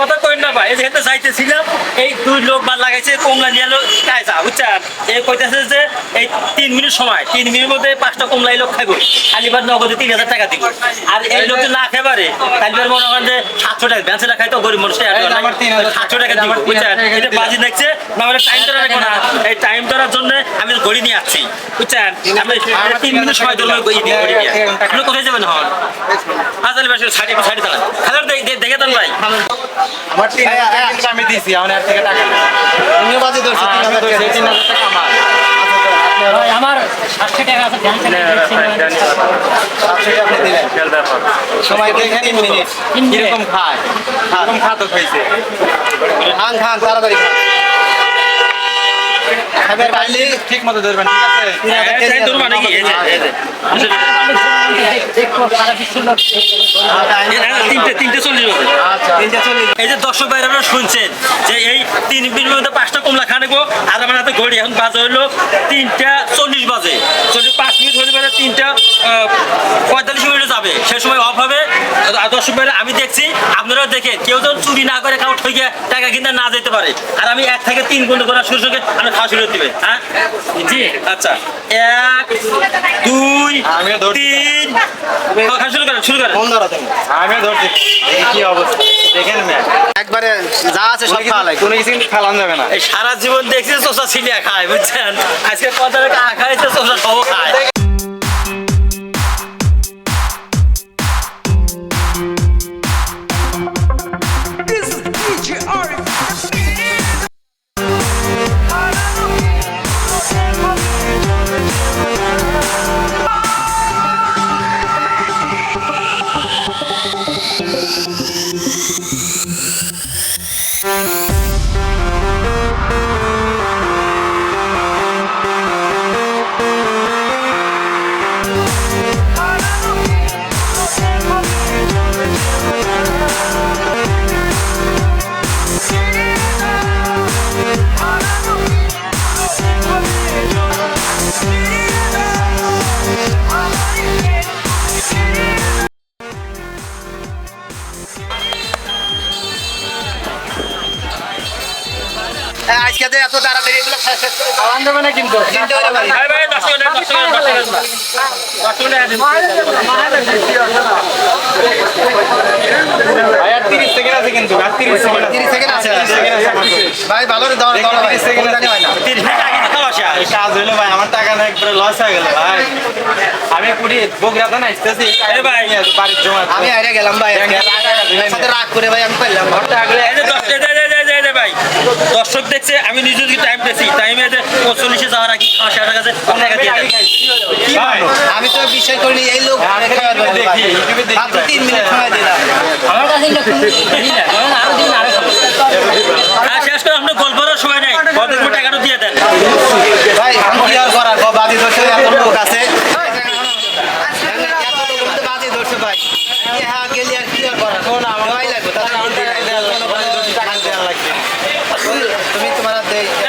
কথা কই না ভাই যেহেতু যাইতেছিলাম এই দুই লোক বা লাগাইছে কমলা নিয়ে এলো কাজ যা বুঝছেন? এ কইতেছে যে এই তিন মিনিট সময় তিন মিনিটের মধ্যে পাঁচটা কমলা এই লোক খাইব। নগদে তিন হাজার টাকা দিব। আর এই লোক না খেবারে মনে করেন যে সাতশো টাকা খাই তো গরিব মানুষ সাতশো টাকা দিব বুঝছেন? এটা বাজি দেখছে না টাইম ধরে রাখব না। এই টাইম ধরার জন্য আমি ঘড়ি নিয়ে আসছি বুঝছেন? আমি তিন মিনিট সময় ধরলে আপনি কোথায় যাবেন সাইডে সাইডে চালান খালার দেখে দেন ভাই। আমার তিন হাজার কিন্তু আমি দিছি আমার এর থেকে টাকা তুমিও বাজে ধরছো তিন হাজার টাকা তিন হাজার টাকা আমার। ভাই আমার সাতশো টাকা আছে না। সাতশো টাকা আপনি দিলেন সময় দেখে তিন মিনিট। কীরকম খায়? কীরকম খাতো খাইছে? খান খান তাড়াতাড়ি খান। ঠিক মতো ধরবেন ঠিক আছে? ধরবো নাকি? এই যে এই যে এই যে। দর্শক আপনারা শুনছেন যে এই তিন মিনিটের মধ্যে পাঁচটা কমলা খানেবো আর আমার হাতে ঘড়ি এখন বাজে হলো তিনটা চল্লিশ বাজে। চল্লিশ পাঁচ মিনিট পরে তিনটা পঁয়তাল্লিশ মিনিটে যাবে। সে সময় অফ হবে। দর্শক ভাইরা আমি দেখছি আপনারাও দেখে কেউ যেন চুরি না করে কাউ ঠকে টাকা কিনতে না যেতে পারে। আর আমি এক থেকে তিন গুণ করার সুযোগ সঙ্গে আমরা খাওয়া শুরু করে দিবে হ্যাঁ? জি আচ্ছা। এক দুই তিন। খাওয়া শুরু করেন শুরু করেন। ধরো ধরছি। কি অবস্থা? দেখেন একবারে যা আছে সব খাওয়া কোনো কিছু কিন্তু যাবে না। এই সারা জীবন দেখছি চোষা ছিলিয়া খায় বুঝছেন? আজকে কত টাকা খাইছে চোষা সব খায়। সেকেন্ড জানি হয় না। তিরিশ মিনিট আগে তো খাওয়া শেষ। এই কাজ হইল ভাই আমার টাকা না একবারে লস হয়ে গেল ভাই। আমি কুড়ি বগুড়াতে না আসতেছি। ভাই। আমি আইডিয়া গেলাম ভাই রাগ করে ভাই আমি পাইলাম এই যে দশ- এই যে- এই যে- এই যে- এই যে ভাই দর্শক দেখছে আমি নিজে যদি টাইম পেয়েছি। টাইমে যে পঁয়তাল্লিশে যাওয়ার আগে খাওয়া শেষ হয়ে গেছে আমি তো বিশ্বাস করিনি এই লোক মাত্র তিন মিনিট সময় দিলাম। আমার কাছে আরও দিন আরও শেষ করে আপনার গল্পের সময় নেই। কত টাকাটা দিয়ে দেন ভাই muito tomar.